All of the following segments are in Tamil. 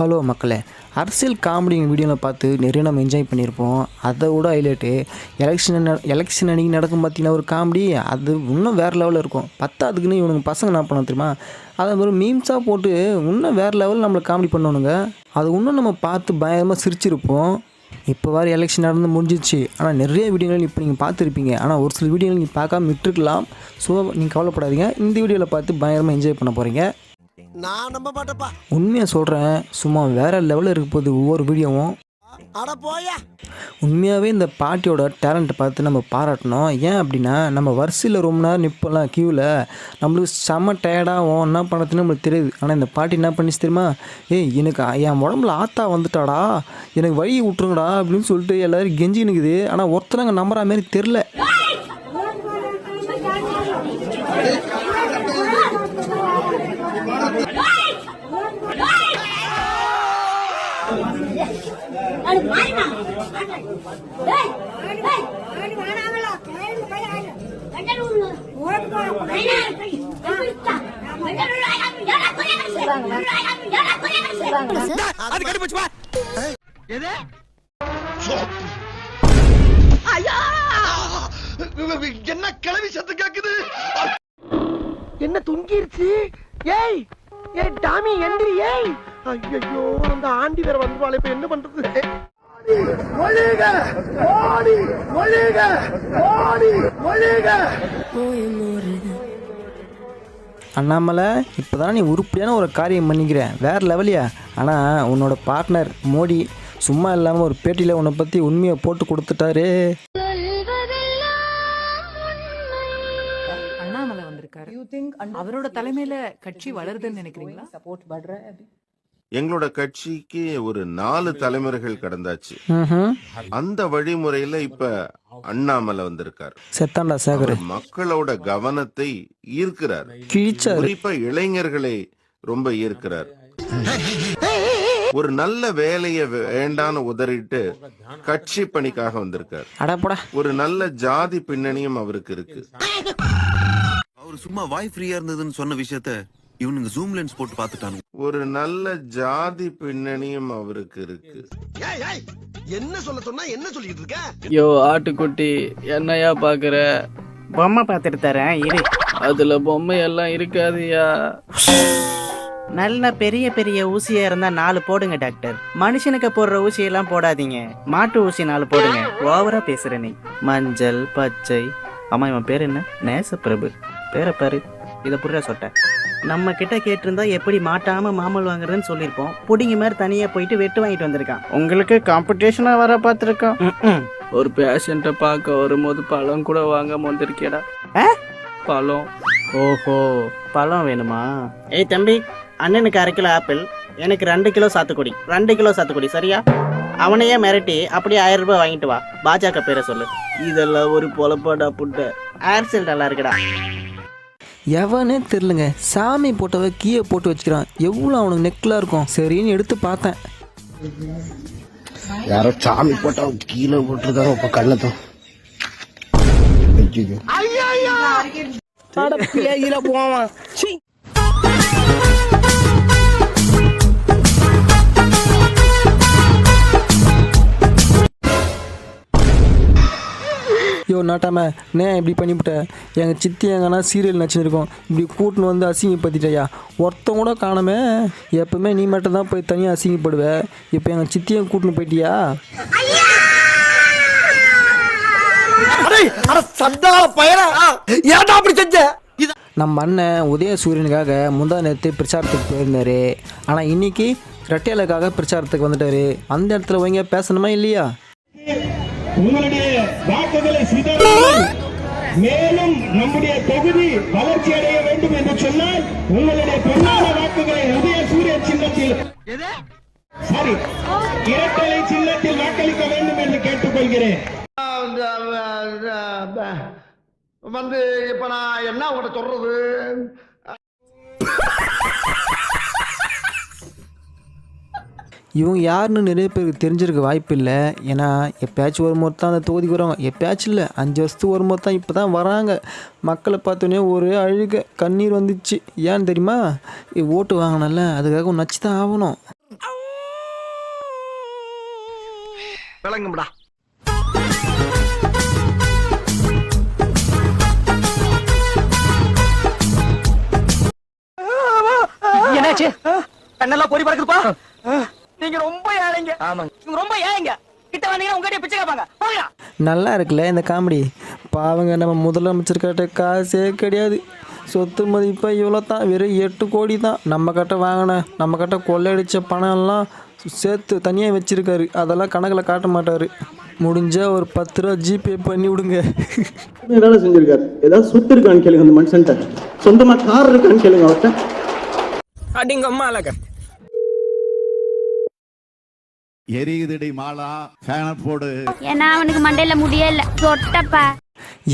ஹலோ மக்களே அரசியல் காமெடி வீடியோவில் பார்த்து நிறைய நம்ம என்ஜாய் பண்ணியிருப்போம். அதை விட ஹைலைட்டு எலெக்ஷன் எலெக்ஷன் அன்றைக்கி நடக்கும் பார்த்தீங்கன்னா ஒரு காமெடி அது இன்னும் வேறு லெவலில் இருக்கும். பத்தாதுக்குன்னு இவனுங்க பசங்க என்ன பண்ண தெரியுமா? அதை ஒரு மீம்ஸாக போட்டு இன்னும் வேறு லெவலில் நம்மளை காமெடி பண்ணணுங்க அது இன்னும் நம்ம பார்த்து பயங்கரமாக சிரிச்சிருப்போம். இப்போ வர எலெக்ஷன் நடந்து முடிஞ்சிச்சு ஆனால் நிறைய வீடியோகள் இப்போ நீங்கள் பார்த்துருப்பீங்க. ஆனால் ஒரு சில வீடியோகள் நீங்கள் பார்க்காம விட்டுருக்கலாம். ஸோ நீங்கள் கவலைப்படாதீங்க. இந்த வீடியோவில் பார்த்து பயங்கரமாக என்ஜாய் பண்ண போகிறீங்க நான் நம்ப மாட்டேப்பா உண்மையாக சொல்கிறேன் சும்மா வேறு லெவலில் இருக்க போகுது ஒவ்வொரு வீடியோவும். அட போயா. உண்மையாகவே இந்த பாட்டியோட டேலண்ட்டை பார்த்து நம்ம பாராட்டணும். ஏன் அப்படின்னா நம்ம வரிசையில் ரொம்ப நேரம் நிற்பலாம் க்யூவில் நம்மளுக்கு செம்ம டயர்டாகும் என்ன பண்ணுறதுன்னு நம்மளுக்கு தெரியுது. ஆனால் இந்த பாட்டி என்ன பண்ணிச்சு தெரியுமா? ஏய் எனக்கு என் உடம்புல ஆத்தா வந்துட்டாடா. எனக்கு வழி விட்ருங்கடா அப்படின்னு சொல்லிட்டு எல்லோரும் கெஞ்சி நிற்குது ஆனால் ஒருத்தரங்க நம்புற மாதிரி தெரில அது எது என்ன கிளவி சத்து கேக்குது என்ன துங்கிருச்சு? ஏய் ஏய் டாமி எந்திரி ஏய். ஐயோ அந்த ஆண்டி வேற வந்துவாளே இப்ப என்ன பண்றது? ஓடி ஓடி அண்ணாமலை இப்போ தான் நீ உருப்படியான ஒரு காரியம் பண்ணிக்கிற? வேறு லெவலியா ஆனால் உன்னோட பார்ட்னர் மோடி சும்மா இல்லாமல் ஒரு பேட்டியில் உன்னை பற்றி உண்மையை போட்டு கொடுத்துட்டாரு. அண்ணாமலை வந்திருக்காரு. அவரோட தலைமையில கட்சி வளருதுன்னு நினைக்கிறீங்களா? எங்களோட கட்சிக்கு ஒரு நாலு தலைமுறைகள் கடந்தாச்சு. அந்த வழிமுறையில இப்ப அண்ணாமலை வந்திருக்கார். செத்தாண்டா சேகர். அவர் மக்களோட கவனத்தை ஈர்க்கிறார். குறிப்பா இளைஞர்களை ரொம்ப ஈர்க்கிறார். ஒரு நல்ல வேலையை வேண்டான்னு உதறிட்டு கட்சி பணிக்காக வந்திருக்கார். ஒரு நல்ல ஜாதி பின்னணியும் அவருக்கு இருக்கு. அவர் சும்மா வாய் ஃப்ரீயா இருந்ததுன்னு சொன்ன விஷயத்த இவனுங்க ஜூம் லென்ஸ் போட்டு பார்த்துட்டானுங்க ஒரு நல்ல ஜாதி பின்னணியும் அவருக்கு இருக்கு. ஏய் ஏய் என்ன சொல்ல சொன்னா என்ன சொல்லிட்டு இருக்க? யோ ஆட்டுக்குட்டி என்னையா பாக்குற பொம்மை பார்த்துட்டு தரேன் இரு. அதுல பொம்மை எல்லாம் இருக்காதுயா. நல்ல பெரிய பெரிய ஊசியா இருந்தா நாலு போடுங்க டாக்டர். மனுஷனுக்கு போடுற ஊசியெல்லாம் போடாதீங்க. மாட்டு ஊசி நாலு போடுங்க. ஓவரா பேசுற நீ. மஞ்சள் பச்சை. ஆமா இவன் பேர் என்ன? நேசப்பிரபு. பேரை பாரு. இதை புரிய சொட்ட. நம்ம கிட்ட கேட்டிருந்தா எப்படி மாட்டாம மாமல் வாங்குறதுன்னு சொல்லியிருப்போம். புடிங்க மாதிரி தனியா போயிட்டு வெட்டு வாங்கிட்டு வந்திருக்கான். உங்களுக்கு காம்படிஷனா வர பார்த்துருக்கோம். ஒரு பேஷண்ட்டை பார்க்க வரும்போது பழம் கூட வாங்காம வந்திருக்கேடா? பழம். ஓஹோ பழம் வேணுமா? ஏய் தம்பி அண்ணனுக்கு அரை கிலோ ஆப்பிள் எனக்கு ரெண்டு கிலோ சாத்துக்குடி. ரெண்டு கிலோ சாத்துக்குடி சரியா? அவனையே மிரட்டி அப்படியே ஆயிரம் ரூபாய் வாங்கிட்டு வா. பாஜக பேரை சொல்லு. இதெல்லாம் ஒரு பொழப்பாடா புட்ட. ஏர்செல் நல்லா இருக்குடா. எவனே தெரிலங்க சாமி போட்டவ கீயை போட்டு வச்சுக்கிறான். எவ்வளோ அவனுக்கு நெக்கில் இருக்கும். சரின்னு எடுத்து பார்த்தேன். யாரோ சாமி போட்டா கீழே போட்டுருக்காங்க இப்ப கண்ணத்தான் யோ நாட்டாம நே இப்படி பண்ணிவிட்ட. எங்கள் சித்தி எங்கன்னா சீரியல் நச்சுருக்கோம் இப்படி கூட்டின்னு வந்து அசிங்கப்படுத்திட்டயா? ஒருத்தன் கூட காணாம எப்பவுமே நீ மட்டும் தான் போய் தனியாக அசிங்கப்படுவ. இப்போ எங்கள் சித்தியும் கூட்டின்னு போயிட்டியா? ஏன்டா அப்படி செஞ்ச? நம்ம அண்ணன் உதய சூரியனுக்காக முந்தா நேரத்து பிரச்சாரத்துக்கு போயிருந்தாரு. ஆனால் இன்னைக்கு ரெட்டையாளுக்காக பிரச்சாரத்துக்கு வந்துட்டாரு. அந்த இடத்துல வைங்க பேசணுமா இல்லையா? உங்களுடைய வாக்குகளை சிதறாமல் மேலும் நம்முடைய தொகுதி வளர்ச்சி அடைய வேண்டும் என்று சொன்னால் உங்களுடைய பொன்னான வாக்குகளை உதய சூரிய சின்னத்தில் சாரி இரட்டலை சின்னத்தில் வாக்களிக்க வேண்டும் என்று கேட்டுக்கொள்கிறேன். வந்து இப்ப நான் என்ன உங்கள்ட்ட சொல்றது? இவங்க யாருன்னு நிறைய பேருக்கு தெரிஞ்சிருக்க வாய்ப்பு இல்லை ஏன்னா எப்பயாச்சும் ஒரு முறை தான் அந்த தொகுதிக்கு வருவாங்க. எப்பயாச்சும் இல்லை. அஞ்சு வருஷத்துக்கு ஒரு முறை தான் இப்போ தான் வராங்க. மக்களை பார்த்தோன்னே ஒரே அழுக கண்ணீர் வந்துச்சு. ஏன்னு தெரியுமா? ஓட்டு வாங்கினல அதுக்காக நச்சு தான் ஆகணும். விளங்கும்டா. என்னாச்சு? கண்ணெல்லாம் பொறி பறக்குதுப்பா. நீங்க ரொம்ப ஏழைங்க. ஆமாங்க. நீங்க ரொம்ப ஏழைங்க. கிட்ட வந்தீங்கன்னா உங்ககிட்ட பிச்சை கேட்பாங்க. போங்கடா நல்லா இருக்குல்ல இந்த காமெடி? பாவங்க நம்ம முதலமைச்சர்கிட்ட காசே கிடையாது. சொத்து மதிப்பா இவ்வளோ தான் வெறும் எட்டு கோடி தான். நம்ம கிட்ட வாங்கின நம்ம கிட்ட கொள்ளையடிச்ச பணம் எல்லாம் சேர்த்து தனியாக வச்சிருக்காரு. அதெல்லாம் கணக்கில் காட்ட மாட்டார். முடிஞ்சா ஒரு பத்து ரூபா ஜிபே பண்ணி விடுங்க. வேலை செஞ்சிருக்காரு? ஏதாவது சொத்து இருக்கான்னு கேளுங்க அந்த மனுஷன்ட்ட. சொந்தமா கார் இருக்கான்னு கேளுங்க அவர்கிட்ட. அடிங்க அம்மா அழக எரியுதடி மாலா ஃபேன போடு. ஏன்னா அவனுக்கு மண்டையில முடியல சொட்டப்பா.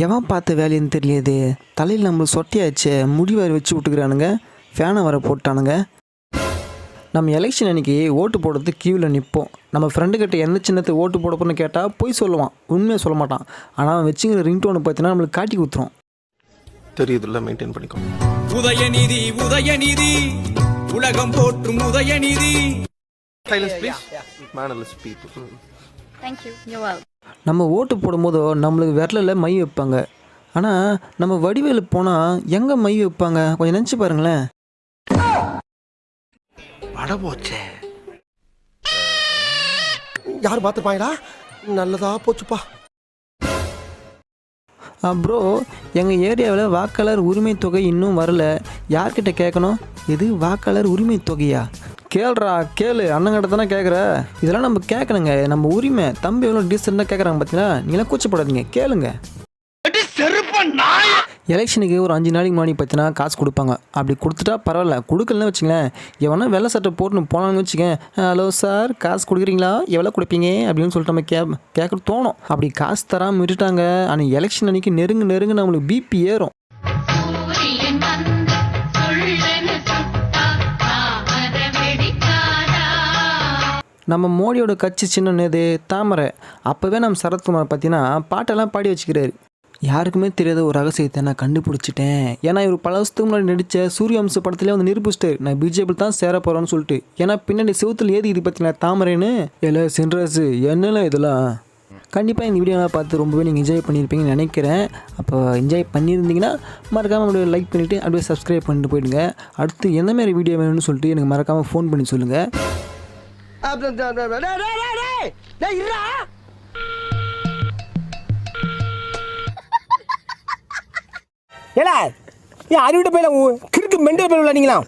எவன் பார்த்த வேலைன்னு தெரியலையே தலையில் நம்மளுக்கு சொட்டையாச்சே. முடி வேறு வச்சு விட்டுக்கிறானுங்க. ஃபேனை வர போட்டானுங்க. நம்ம எலெக்ஷன் அன்னைக்கு ஓட்டு போடுறதுக்கு கியூவில் நிற்போம் நம்ம ஃப்ரெண்டு கிட்ட எந்த சின்னத்தை ஓட்டு போட போறோம்னு கேட்டால் போய் சொல்லுவான். உண்மையை சொல்ல மாட்டான். ஆனால் அவன் வச்சுங்கிற ரிங்டோனை பார்த்தீங்கன்னா நம்மளுக்கு காட்டி குத்துரும். தெரியுதுல்ல மெயின்டைன் பண்ணிக்கோ உதயநிதி உதயநிதி. உலகம் போற்றும் உதயநிதி. சைலன்ஸ் ப்ளீஸ் மேனலஸ் பீப்புள் தேங்க்யூ யூ நம்ம ஓட்டு போடும்போதோ நம்மளுக்கு விரலில் மை வைப்பாங்க. ஆனால் நம்ம வடிவேலு போனால் எங்கே மை வைப்பாங்க? கொஞ்சம் நினச்சி பாருங்களேன். வட போச்சே. யார் பார்த்துப்பாங்களா நல்லதா போச்சுப்பா. ப்ரோ எங்கள் ஏரியாவில் வாக்காளர் உரிமை தொகை இன்னும் வரல. யார்கிட்ட கேட்கணும் இது வாக்காளர் உரிமை தொகையா? கேளுடா கேளு. அண்ணங்கிட்ட தானே கேட்குற இதெல்லாம் நம்ம கேட்கணுங்க நம்ம உரிமை. தம்பி எவ்வளோ டீசெண்டாக கேட்குறாங்க பார்த்தீங்களா நீங்களாம் கூச்சப்படாதீங்க. கேளுங்க. எலெக்ஷனுக்கு ஒரு அஞ்சு நாளைக்கு முன்னாடி பார்த்தீங்கன்னா காசு கொடுப்பாங்க. அப்படி கொடுத்துட்டா பரவாயில்ல. கொடுக்கலன்னு வச்சுங்களேன் எவனா வெள்ளை சட்டை போட்டுன்னு போனான்னு வச்சுக்கேன். ஹலோ சார் காசு கொடுக்குறீங்களா? எவ்வளோ கொடுப்பீங்க? அப்படின்னு சொல்லிட்டு நம்ம கே கேட்க தோணும். அப்படி காசு தராமல் விட்டுட்டாங்க. ஆனால் எலெக்ஷன் அன்னைக்கு நெருங்க நெருங்க நம்மளுக்கு பிபி ஏறும். நம்ம மோடியோட கட்சி சின்னம் எது தாமரை. அப்போவே நம்ம சரத்குமார் பார்த்தீங்கன்னா பாட்டெல்லாம் பாடி வச்சுக்கிறாரு. யாருக்குமே தெரியாத ஒரு ரகசியத்தை நான் கண்டுபிடிச்சிட்டேன். ஏன்னா இவர் பல வருஷத்துக்கு முன்னாடி நடித்த சூரியவம்ச படத்துலேயே வந்து நிரூபிச்சிட்டார். நான் பிஜேபி தான் சேர போகிறேன்னு சொல்லிட்டு. ஏன்னா பின்னாடி செவத்தில் ஏது இது பார்த்தீங்களா தாமரைன்னு? இல்லை சென்ட்ரஸ் என்னெல்லாம் இதெல்லாம்? கண்டிப்பாக இந்த வீடியோலாம் பார்த்து ரொம்பவே நீங்கள் என்ஜாய் பண்ணியிருப்பீங்கன்னு நினைக்கிறேன். அப்போ என்ஜாய் பண்ணியிருந்தீங்கன்னா மறக்காமல் அப்படியே லைக் பண்ணிவிட்டு அப்படியே சப்ஸ்கிரைப் பண்ணிட்டு போயிடுங்க. அடுத்து எந்த மாதிரி வீடியோ வேணும்னு சொல்லிட்டு எனக்கு மறக்காமல் ஃபோன் பண்ணி சொல்லுங்கள் ஏல ஏன் அறிவிட்ட போயில கிறுக்கு மெண்டல் போயில நீங்களாம்.